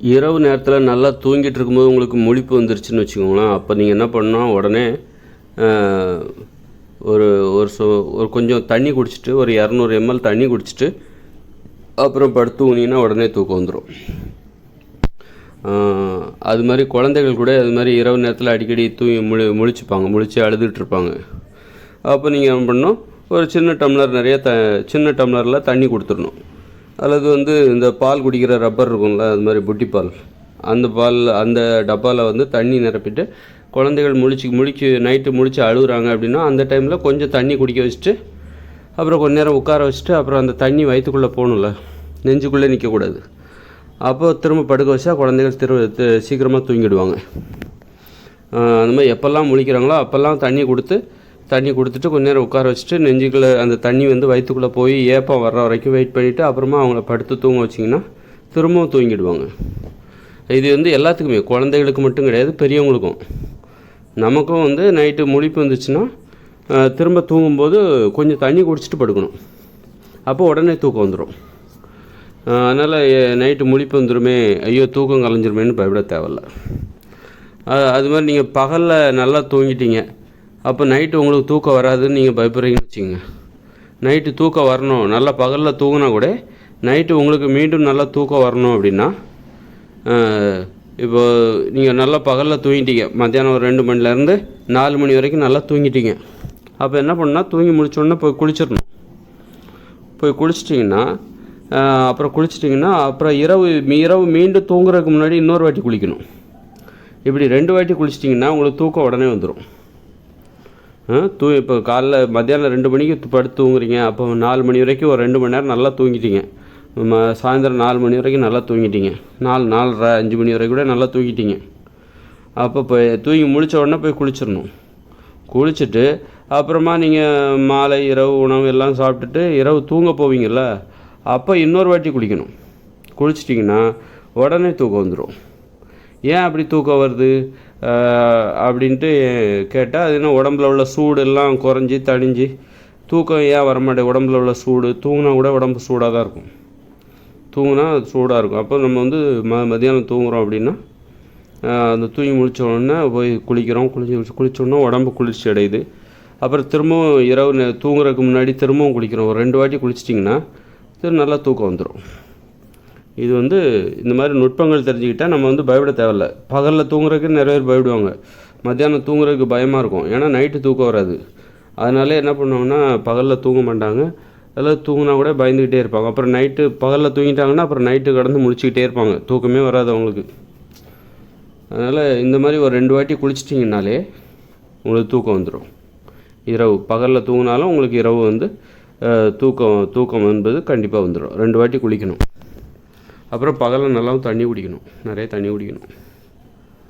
இரவு நேரத்தில் நல்லா தூங்கிட்டு இருக்கும்போது உங்களுக்கு முழிப்பு வந்துருச்சுன்னு வச்சுக்கோங்களேன். அப்போ நீங்கள் என்ன பண்ணால் உடனே ஒரு ஒரு சொ ஒரு கொஞ்சம் தண்ணி குடிச்சிட்டு ஒரு இரநூறு எம்எல் தண்ணி குடிச்சிட்டு அப்புறம் படுத்து தூங்குனீங்கன்னா உடனே தூக்கம் வந்துடும் அது மாதிரி குழந்தைகள் கூட அது மாதிரி இரவு நேரத்தில் அடிக்கடி தூங்கி முழி முழிச்சுப்பாங்க முழிச்சு அழுதுகிட்ருப்பாங்க இருப்பாங்க. அப்போ நீங்கள் என்ன பண்ணணும்? ஒரு சின்ன டம்ளர் நிறைய த சின்ன டம்ளரில் தண்ணி கொடுத்துடணும். அல்லது வந்து இந்த பால் குடிக்கிற ரப்பர் இருக்கும்ல அது மாதிரி புட்டி பால். அந்த பால் அந்த டப்பாவில் வந்து தண்ணி நிரப்பிட்டு குழந்தைகள் முழிச்சு முழிச்சு நைட்டு முழிச்சு அழுகுறாங்க அப்படின்னா அந்த டைமில் கொஞ்சம் தண்ணி குடிக்க வச்சுட்டு அப்புறம் கொஞ்ச நேரம் உட்கார வச்சுட்டு அப்புறம் அந்த தண்ணி வயிற்றுக்குள்ளே போகணும்ல. நெஞ்சுக்குள்ளே நிற்கக்கூடாது. அப்போ திரும்ப படுக்க வச்சா குழந்தைகள் திரு சீக்கிரமாக தூங்கிடுவாங்க. அந்த மாதிரி எப்போல்லாம் முழிக்கிறாங்களோ அப்போல்லாம் தண்ணி கொடுத்து தண்ணி கொடுத்துட்டு கொஞ்ச நேரம் உட்கார வச்சுட்டு நெஞ்சுக்குள்ளே அந்த தண்ணி வந்து வயிற்றுக்குள்ளே போய் ஏப்பம் வர்ற வரைக்கும் வெயிட் பண்ணிவிட்டு அப்புறமா அவங்கள படுத்து தூங்க வச்சிங்கன்னா திரும்பவும் தூங்கிடுவாங்க. இது வந்து எல்லாத்துக்குமே. குழந்தைகளுக்கு மட்டும் கிடையாது பெரியவங்களுக்கும். நமக்கும் வந்து நைட்டு முழிப்பு வந்துச்சுன்னா திரும்ப தூங்கும்போது கொஞ்சம் தண்ணி குடிச்சிட்டு படுக்கணும். அப்போ உடனே தூக்கம் வந்துடும் அதனால் நைட்டு முழிப்பு வந்துடுமே ஐயோ தூக்கம் கலைஞ்சிருமேன்னு பயப்பட தேவையில்ல. அது மாதிரி நீங்கள் பகலில் நல்லா தூங்கிட்டீங்க. அப்போ நைட்டு உங்களுக்கு தூக்கம் வராதுன்னு நீங்கள் பயப்படுறீங்கன்னு வச்சுங்க நைட்டு தூக்கம் வரணும். நல்லா பகலில் தூங்கினா கூட நைட்டு உங்களுக்கு மீண்டும் நல்லா தூக்கம் வரணும் அப்படின்னா இப்போ நீங்கள் நல்லா பகலில் தூங்கிட்டீங்க. மத்தியானம் ஒரு ரெண்டு மணிலேருந்து நாலு மணி வரைக்கும் நல்லா தூங்கிட்டீங்க. அப்போ என்ன பண்ணால் தூங்கி முடிச்சோடனே போய் குளிச்சிடணும். போய் குளிச்சிட்டிங்கன்னா அப்புறம் குளிச்சிட்டிங்கன்னா அப்புறம் இரவு மீ- இரவு மீண்டும் தூங்குறதுக்கு முன்னாடி இன்னொரு வாட்டி குளிக்கணும். இப்படி ரெண்டு வாட்டி குளிச்சிட்டிங்கன்னா உங்களுக்கு தூக்கம் உடனே வந்துடும் தூ இப்போ காலைல மத்தியானம் ரெண்டு மணிக்கு படுத்து தூங்குறீங்க. அப்போ நாலு மணி வரைக்கும் ஒரு ரெண்டு மணி நேரம் நல்லா தூங்கிட்டீங்க. ம சாயந்தரம் நாலு மணி வரைக்கும் நல்லா தூங்கிட்டீங்க. நாலு நாலரை அஞ்சு மணி வரைக்கும் கூட நல்லா தூங்கிட்டீங்க. அப்போ போய் தூங்கி முழிச்ச உடனே போய் குளிச்சிடணும். குளிச்சுட்டு அப்புறமா நீங்கள் மாலை இரவு உணவு எல்லாம் சாப்பிட்டுட்டு இரவு தூங்க போவீங்கள்ல அப்போ இன்னொரு வாட்டி குளிக்கணும். குளிச்சிட்டிங்கன்னா உடனே தூக்கம் வந்துடும் ஏன் அப்படி தூக்கம் வருது? அப்படின்ட்டு கேட்டால் அது என்ன உடம்புல உள்ள சூடு எல்லாம் குறைஞ்சி தணிஞ்சு தூக்கம் ஏன் வரமாட்டேங்குது? உடம்புல உள்ள சூடு தூங்கினா கூட உடம்பு சூடாக தான் இருக்கும். தூங்கினா அது சூடாக இருக்கும். அப்போ நம்ம வந்து ம மதியானம் தூங்குகிறோம் அப்படின்னா அந்த தூங்கி முடிச்ச உடனே போய் குளிக்கிறோம். குளிச்சு குளிச்ச உடம்பு குளிர்ச்சி அடையுது. அப்புறம் திரும்பவும் இரவு தூங்குறதுக்கு முன்னாடி திரும்பவும் குளிக்கிறோம். ஒரு ரெண்டு வாட்டி குளிச்சிட்டிங்கன்னா நல்லா தூக்கம் வந்துடும் இது வந்து இந்த மாதிரி நுட்பங்கள் தெரிஞ்சுக்கிட்டால் நம்ம வந்து பயப்பட தேவையில்ல. பகலில் தூங்குறதுக்கு நிறைய பேர் பயப்படுவாங்க. மத்தியானம் தூங்குறதுக்கு பயமாக இருக்கும். ஏன்னா நைட்டு தூக்கம் வராது. அதனால என்ன பண்ணுவாங்கன்னா பகலில் தூங்க மாட்டாங்க. அதில் தூங்கினா கூட பயந்துக்கிட்டே இருப்பாங்க. அப்புறம் நைட்டு பகலில் தூங்கிட்டாங்கன்னா அப்புறம் நைட்டு கடந்து முழிச்சிக்கிட்டே இருப்பாங்க. தூக்கமே வராது அவங்களுக்கு. அதனால் இந்த மாதிரி ஒரு ரெண்டு வாட்டி குளிச்சிட்டிங்கனாலே உங்களுக்கு தூக்கம் வந்துடும் இரவு. பகலில் தூங்கினாலும் உங்களுக்கு இரவு வந்து தூக்கம் தூக்கம் என்பது கண்டிப்பாக வந்துடும் ரெண்டு வாட்டி குளிக்கணும். அப்புறம் பகலில் நல்லா தண்ணி குடிக்கணும். நிறைய தண்ணி குடிக்கணும்.